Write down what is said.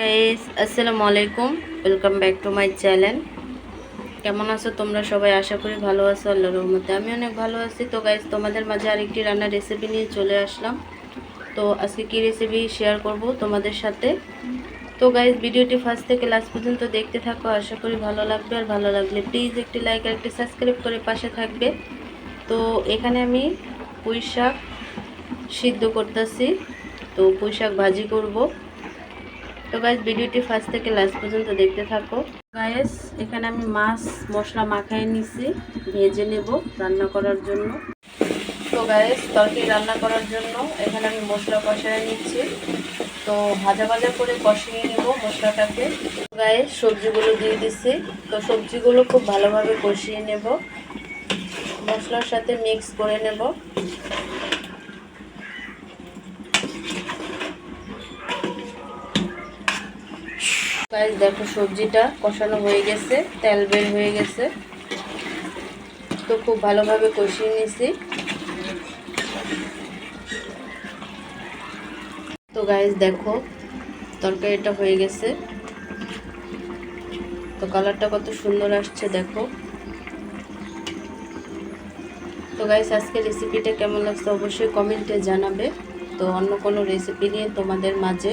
Guys আসসালামু আলাইকুম। Welcome back to my channel কেমন আছো তোমরা সবাই? আশা করি ভালো আছো, আল্লাহর রহমতে। আমি অনেক ভালো আছি। তো গাইস তোমাদের মাঝে আরেকটি রান্নার রেসিপি নিয়ে চলে আসলাম। তো আজকে কি রেসিপি শেয়ার করব তোমাদের সাথে? তো গাইস ভিডিওটি ফার্স্ট থেকে লাস্ট পর্যন্ত দেখতে থাকো। আশা করি ভালো লাগবে। আর ভালো লাগলে প্লিজ একটি লাইক আর একটি সাবস্ক্রাইব করে পাশে থাকবে। তো এখানে আমি পুঁই শাক সিদ্ধ করতেছি। তো পুঁই শাক ভাজি করব। তো গাইস ভিডিওটি ফার্স্ট থেকে লাস্ট পর্যন্ত দেখতে থাকো। গাইস এখানে আমি মাছ, মশলা মাখায় নিছি, ভেজে নেব রান্না করার জন্য। তো গাইস তরকারি রান্না করার জন্য এখানে আমি মশলা কষায় নিচ্ছি। তো ভাজা ভাজা করে কষিয়ে নেব মশলাটাকে। গাইস সবজিগুলো দিয়ে দিছি। তো সবজিগুলো খুব ভালোভাবে কষিয়ে নেব। মশলার সাথে মিক্স করে নেব। গাইস, দেখো সবজিটা কষানো হয়ে গেছে, তেল বের হয়ে গেছে। তো খুব ভালোভাবে কষিয়ে নিছি তো গাইস, দেখো তরকারিটা হয়ে গেছে। তো কালারটা কত সুন্দর আসছে, দেখো। তো গাইস আজকে রেসিপিটা কেমন লাগছে অবশ্যই কমেন্টে জানাবে। তো অন্য কোনো রেসিপি নিয়ে তোমাদের মাঝে